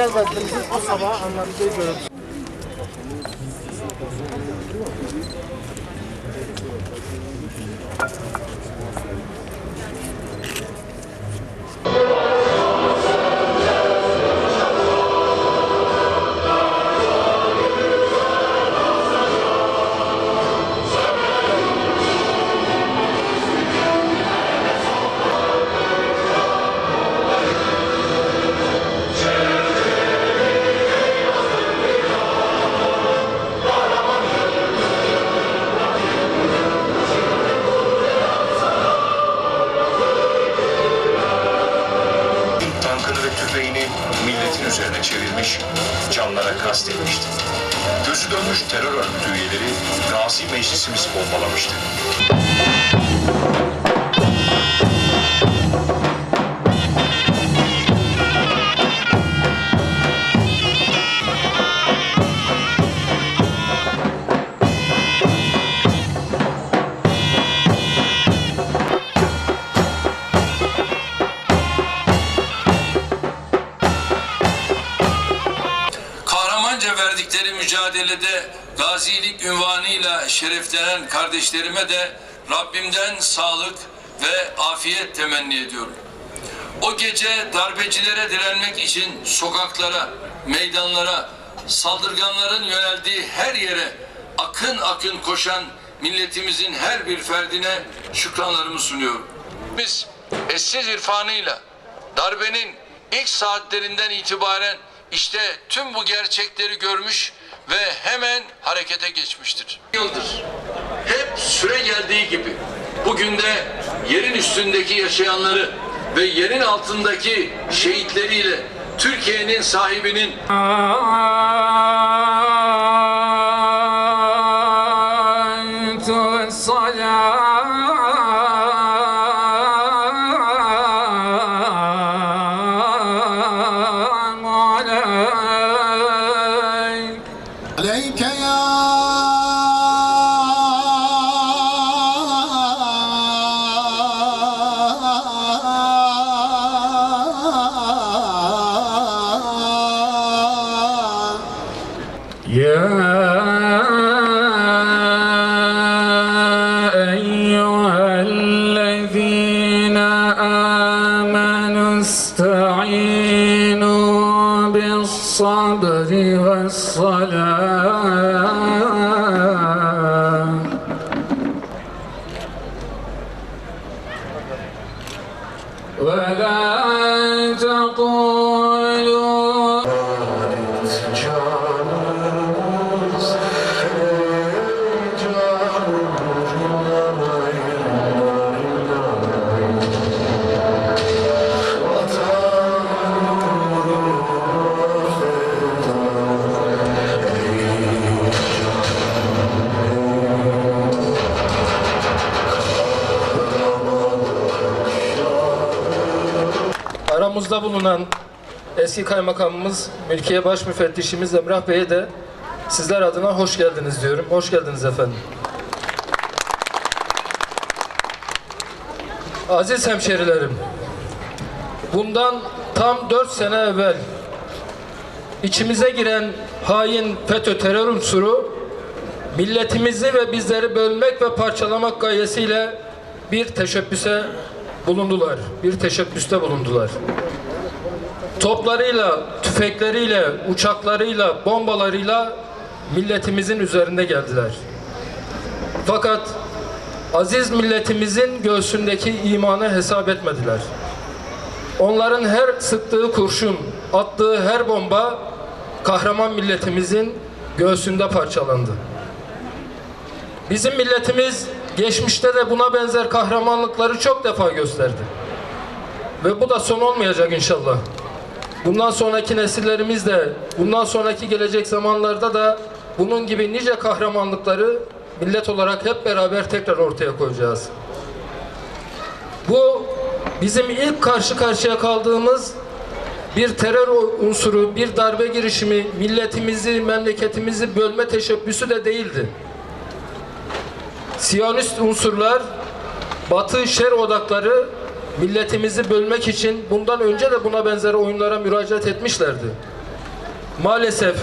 Yerel gazetemizin o sabah anlattığı görüntü. Kastetmişti. Gözü dönmüş terör örgütü üyeleri Gazi Meclisimizi bombalamıştı. Mücadelede gazilik ünvanıyla şereflenen kardeşlerime de Rabbimden sağlık ve afiyet temenni ediyorum. O gece darbecilere direnmek için sokaklara, meydanlara, saldırganların yöneldiği her yere akın akın koşan milletimizin her bir ferdine şükranlarımı sunuyorum. Biz eşsiz irfanıyla darbenin ilk saatlerinden itibaren işte tüm bu gerçekleri görmüş ve hemen harekete geçmiştir. Yıldır hep süre geldiği gibi bugün de yerin üstündeki yaşayanları ve yerin altındaki şehitleriyle Türkiye'nin sahibinin 死 Bulunan eski kaymakamımız, mülkiye baş müfettişimiz Emrah Bey'e de sizler adına hoş geldiniz diyorum. Hoş geldiniz efendim. Aziz hemşerilerim, bundan tam dört sene evvel içimize giren hain FETÖ terör unsuru milletimizi ve bizleri bölmek ve parçalamak gayesiyle bir teşebbüse bulundular. Bir teşebbüste bulundular. Toplarıyla, tüfekleriyle, uçaklarıyla, bombalarıyla milletimizin üzerinde geldiler. Fakat aziz milletimizin göğsündeki imanı hesap etmediler. Onların her sıktığı kurşun, attığı her bomba kahraman milletimizin göğsünde parçalandı. Bizim milletimiz geçmişte de buna benzer kahramanlıkları çok defa gösterdi. Ve bu da son olmayacak inşallah. Bundan sonraki nesillerimiz de, bundan sonraki gelecek zamanlarda da bunun gibi nice kahramanlıkları millet olarak hep beraber tekrar ortaya koyacağız. Bu bizim ilk karşı karşıya kaldığımız bir terör unsuru, bir darbe girişimi, milletimizi, memleketimizi bölme teşebbüsü de değildi. Siyonist unsurlar, Batı şer odakları milletimizi bölmek için bundan önce de buna benzer oyunlara müracaat etmişlerdi. Maalesef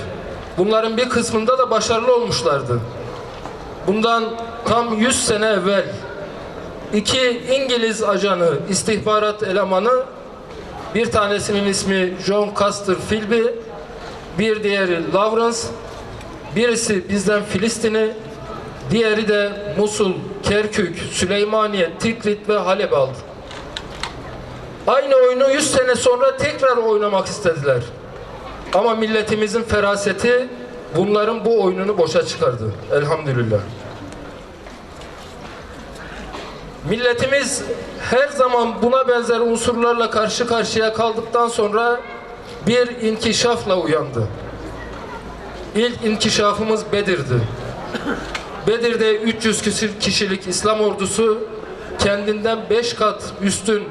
bunların bir kısmında da başarılı olmuşlardı. Bundan tam 100 sene evvel iki İngiliz ajanı, istihbarat elemanı, bir tanesinin ismi John Custer Philby, bir diğeri Lawrence, birisi bizden Filistin'i, diğeri de Musul, Kerkük, Süleymaniye, Tikrit ve Halep aldı. Aynı oyunu 100 sene sonra tekrar oynamak istediler. Ama milletimizin feraseti bunların bu oyununu boşa çıkardı. Elhamdülillah. Milletimiz her zaman buna benzer unsurlarla karşı karşıya kaldıktan sonra bir inkişafla uyandı. İlk inkişafımız Bedir'di. Bedir'de 300 kişi- kişilik İslam ordusu kendinden 5 kat üstün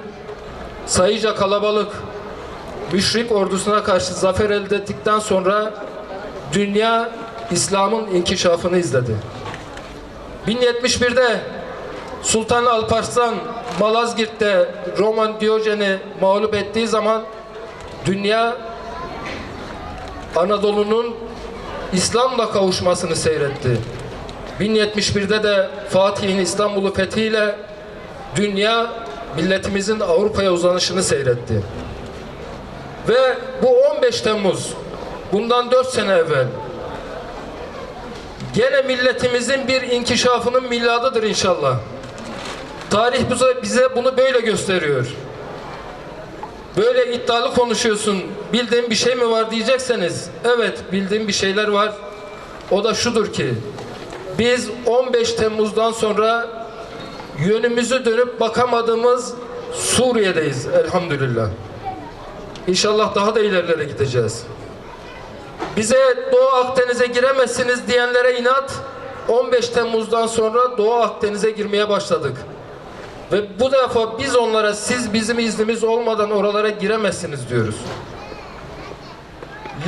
sayıca kalabalık müşrik ordusuna karşı zafer elde ettikten sonra dünya İslam'ın inkişafını izledi. 1071'de Sultan Alparslan Malazgirt'te Roman Diyojen'i mağlup ettiği zaman dünya Anadolu'nun İslam'la kavuşmasını seyretti. 1071'de de Fatih'in İstanbul'u fethiyle dünya milletimizin Avrupa'ya uzanışını seyretti. Ve bu 15 Temmuz bundan 4 sene evvel gene milletimizin bir inkişafının miladıdır inşallah. Tarih bize bunu böyle gösteriyor. Böyle iddialı konuşuyorsun. Bildiğin bir şey mi var diyecekseniz. Evet bildiğim bir şeyler var. O da şudur ki biz 15 Temmuz'dan sonra yönümüzü dönüp bakamadığımız Suriye'deyiz elhamdülillah. İnşallah daha da ilerilere gideceğiz. Bize Doğu Akdeniz'e giremezsiniz diyenlere inat 15 Temmuz'dan sonra Doğu Akdeniz'e girmeye başladık. Ve bu defa biz onlara siz bizim iznimiz olmadan oralara giremezsiniz diyoruz.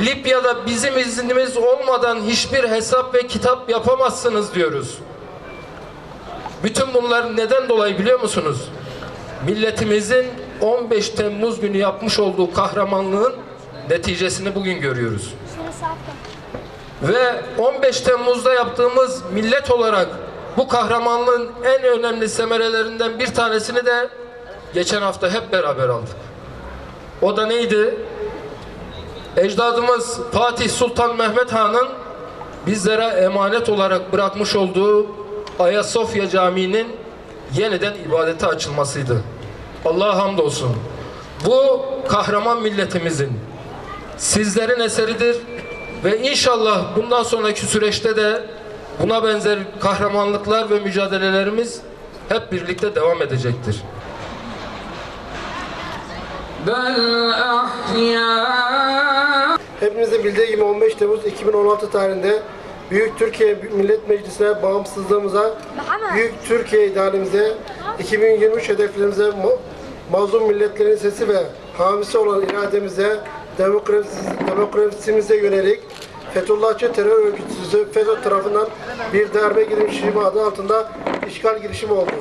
Libya'da bizim iznimiz olmadan hiçbir hesap ve kitap yapamazsınız diyoruz. Bütün bunlar neden dolayı biliyor musunuz? Milletimizin 15 Temmuz günü yapmış olduğu kahramanlığın neticesini bugün görüyoruz. Ve 15 Temmuz'da yaptığımız millet olarak bu kahramanlığın en önemli semerelerinden bir tanesini de geçen hafta hep beraber aldık. O da neydi? Ecdadımız Fatih Sultan Mehmet Han'ın bizlere emanet olarak bırakmış olduğu Ayasofya Camii'nin yeniden ibadete açılmasıydı. Allah'a hamdolsun. Bu kahraman milletimizin sizlerin eseridir ve inşallah bundan sonraki süreçte de buna benzer kahramanlıklar ve mücadelelerimiz hep birlikte devam edecektir. Hepimizin bildiği gibi 15 Temmuz 2016 tarihinde Büyük Türkiye Millet Meclisi'ne bağımsızlığımıza, Büyük Türkiye idealimize, 2023 hedeflerimize, ma- mazlum milletlerin sesi ve hamisi olan irademize, demokrasi, demokrasimize yönelik Fethullahçı terör örgütü FETÖ tarafından bir darbe girişimi adı altında işgal girişimi oldu.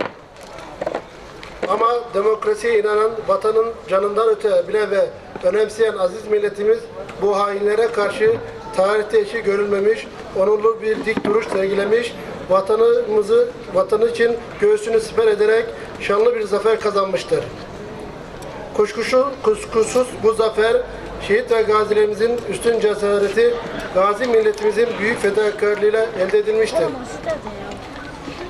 Ama demokrasiye inanan, vatanın canından öte bilen ve önemseyen aziz milletimiz bu hainlere karşı tarihte eşi görülmemiş, onurlu bir dik duruş sergilemiş, vatanımızı, vatanı için göğsünü siper ederek şanlı bir zafer kazanmıştır. Kuşkusuz, kuşkusuz bu zafer şehit ve gazilerimizin üstün cesareti, gazi milletimizin büyük fedakarlığıyla elde edilmiştir.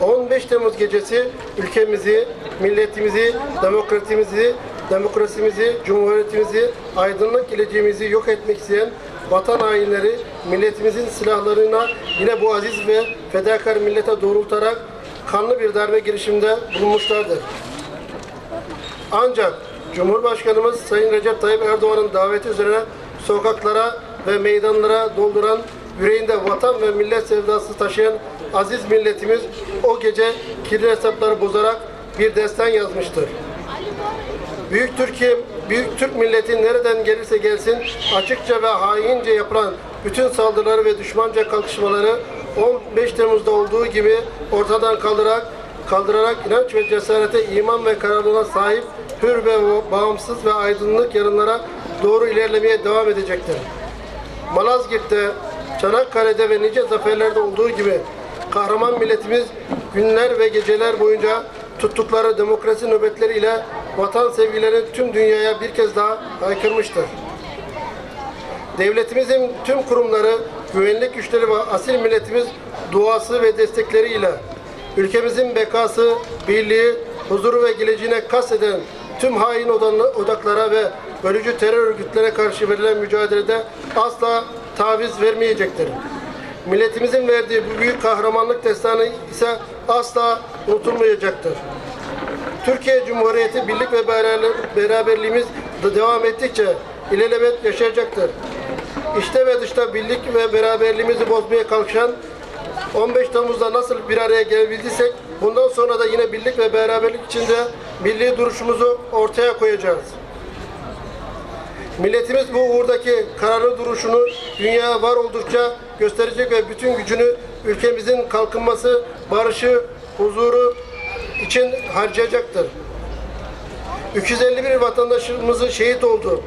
15 Temmuz gecesi ülkemizi, milletimizi, demokratimizi, demokrasimizi, cumhuriyetimizi, aydınlık geleceğimizi yok etmek isteyen vatan hainleri milletimizin silahlarına yine bu aziz ve fedakar millete doğrultarak kanlı bir darbe girişiminde bulunmuşlardır. Ancak Cumhurbaşkanımız Sayın Recep Tayyip Erdoğan'ın daveti üzerine sokaklara ve meydanlara dolduran yüreğinde vatan ve millet sevdası taşıyan aziz milletimiz o gece kirli hesapları bozarak bir destan yazmıştır. Büyük Türkiye, Büyük Türk milleti nereden gelirse gelsin açıkça ve haince yapılan bütün saldırıları ve düşmanca kalkışmaları 15 Temmuz'da olduğu gibi ortadan kaldırarak kaldırarak inanç ve cesarete, iman ve kararlılığına sahip hür ve bağımsız ve aydınlık yarınlara doğru ilerlemeye devam edecektir. Malazgirt'te, Çanakkale'de ve nice zaferlerde olduğu gibi kahraman milletimiz günler ve geceler boyunca tuttukları demokrasi nöbetleriyle vatan sevgilerini tüm dünyaya bir kez daha haykırmıştır. Devletimizin tüm kurumları, güvenlik güçleri ve asil milletimiz duası ve destekleriyle ülkemizin bekası, birliği, huzuru ve geleceğine kasteden tüm hain odaklara ve bölücü terör örgütlere karşı verilen mücadelede asla taviz vermeyecektir. Milletimizin verdiği bu büyük kahramanlık destanı ise asla unutulmayacaktır. Türkiye Cumhuriyeti birlik ve beraber- beraberliğimiz de devam ettikçe ilelebet yaşayacaktır. İşte ve dışta birlik ve beraberliğimizi bozmaya kalkışan 15 Temmuz'da nasıl bir araya gelebildiysek bundan sonra da yine birlik ve beraberlik içinde milli duruşumuzu ortaya koyacağız. Milletimiz bu uğurdaki kararlı duruşunu dünya var oldukça gösterecek ve bütün gücünü ülkemizin kalkınması, barışı, huzuru için harcayacaktır. 351 vatandaşımızın şehit oldu.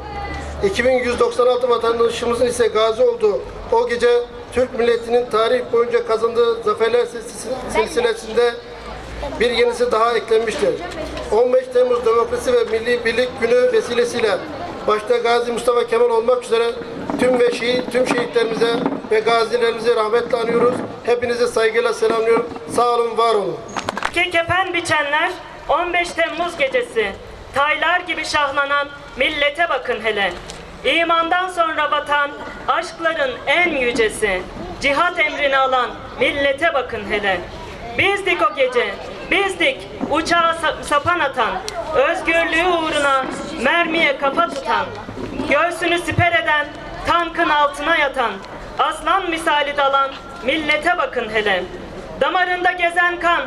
2196 vatandaşımızın ise gazi oldu. O gece Türk milletinin tarih boyunca kazandığı zaferler silsilesi- silsilesinde bir yenisi daha eklenmiştir. 15 Temmuz Demokrasi ve Milli Birlik Günü vesilesiyle başta Gazi Mustafa Kemal olmak üzere tüm ve şehit, tüm şehitlerimize ve gazilerimize rahmetle anıyoruz. Hepinizi saygıyla selamlıyorum. Sağ olun, var olun. Ki kefen biçenler 15 Temmuz gecesi taylar gibi şahlanan millete bakın hele. İmandan sonra vatan aşkların en yücesi. Cihat emrini alan millete bakın hele. Bizdik o gece, bizdik uçağa sa- sapan atan, özgürlüğü uğruna mermiye kafa tutan, göğsünü siper eden, tankın altına yatan, aslan misali dalan millete bakın hele. Damarında gezen kan,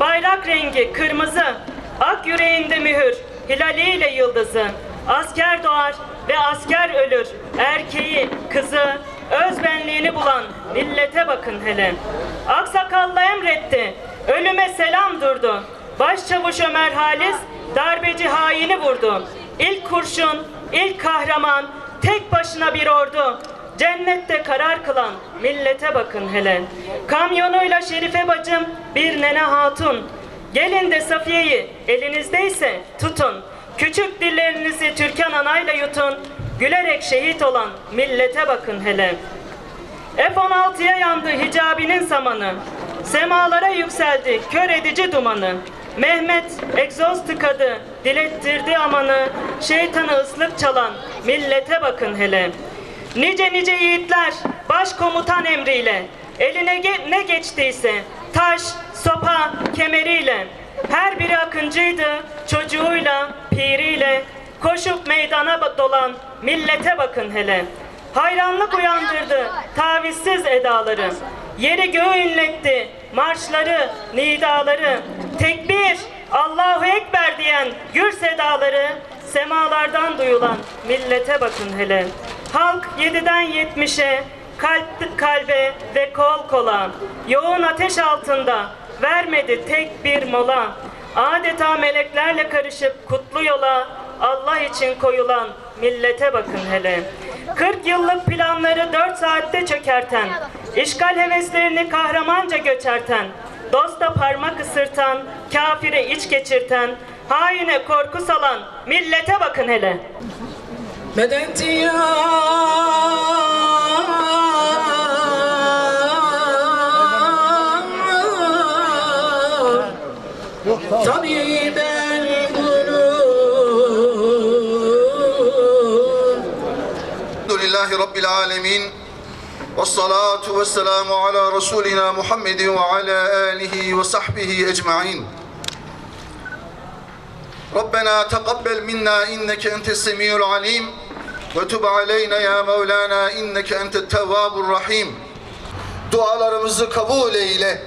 bayrak rengi kırmızı, ak yüreğinde mühür, hilaliyle yıldızı. Asker doğar ve asker ölür, erkeği, kızı, özbenliğini bulan millete bakın hele. Aksakallı emretti, ölüme selam durdu. Başçavuş Ömer Halis, darbeci haini vurdu. İlk kurşun, ilk kahraman, tek başına bir ordu. Cennette karar kılan millete bakın hele. Kamyonuyla Şerife bacım bir nene hatun. Gelin de Safiye'yi elinizdeyse tutun. Küçük dillerinizi Türkan anayla yutun. Gülerek şehit olan millete bakın hele. F-16'ya yandı hicabinin samanı. Semalara yükseldi kör edici dumanı. Mehmet egzoz tıkadı, dilettirdi amanı. Şeytanı ıslık çalan millete bakın hele. Nice nice yiğitler başkomutan emriyle eline ge- ne geçtiyse taş, sopa, kemeriyle her biri akıncıydı çocuğuyla, piriyle koşup meydana dolan millete bakın hele. Hayranlık uyandırdı tavizsiz edaları. Yeri göğü inletti marşları, nidaları. Tekbir, Allahu Ekber diyen gür sedaları semalardan duyulan millete bakın hele. Halk 7'den 70'e kalp kalbe ve kol kola yoğun ateş altında vermedi tek bir mola. Adeta meleklerle karışıp kutlu yola Allah için koyulan millete bakın hele. 40 yıllık planları 4 saatte çökerten, işgal heveslerini kahramanca göçerten, dosta parmak ısırtan, kafire iç geçirten, haine korku salan millete bakın hele. Medet Tabibel Elhamdülillahi Rabbil alemin. Ve salatu ve selamu ala Resulina Muhammedin ve ala alihi ve sahbihi ecma'in. Rabbena teqabbel minna inneke entes semiyul alim ve tub aleyna ya Mevlana inneke entet tevvabur rahim. Dualarımızı kabul eyle.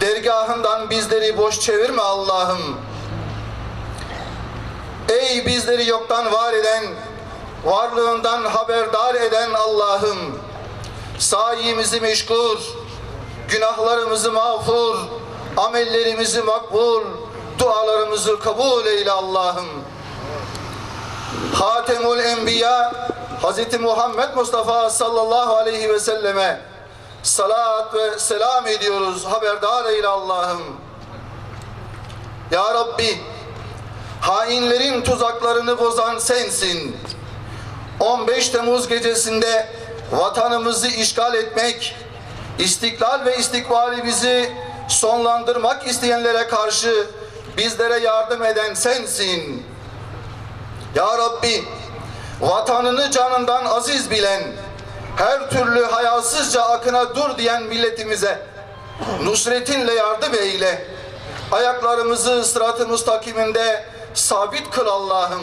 Dergahından bizleri boş çevirme Allah'ım. Ey bizleri yoktan var eden, varlığından haberdar eden Allah'ım, sayimizi meşgul, günahlarımızı mağfur, amellerimizi makbul, dualarımızı kabul eyle Allah'ım. Hatemul Enbiya Hz. Muhammed Mustafa sallallahu aleyhi ve selleme salat ve selam ediyoruz. Haberdar eyle Allah'ım. Ya Rabbi hainlerin tuzaklarını bozan sensin. 15 Temmuz gecesinde vatanımızı işgal etmek, istiklal ve istikbalimizi sonlandırmak isteyenlere karşı bizlere yardım eden sensin. Ya Rabbi, vatanını canından aziz bilen, her türlü hayasızca akına dur diyen milletimize nusretinle yardım eyle. Ayaklarımızı sırat-ı müstakiminde sabit kıl Allah'ım.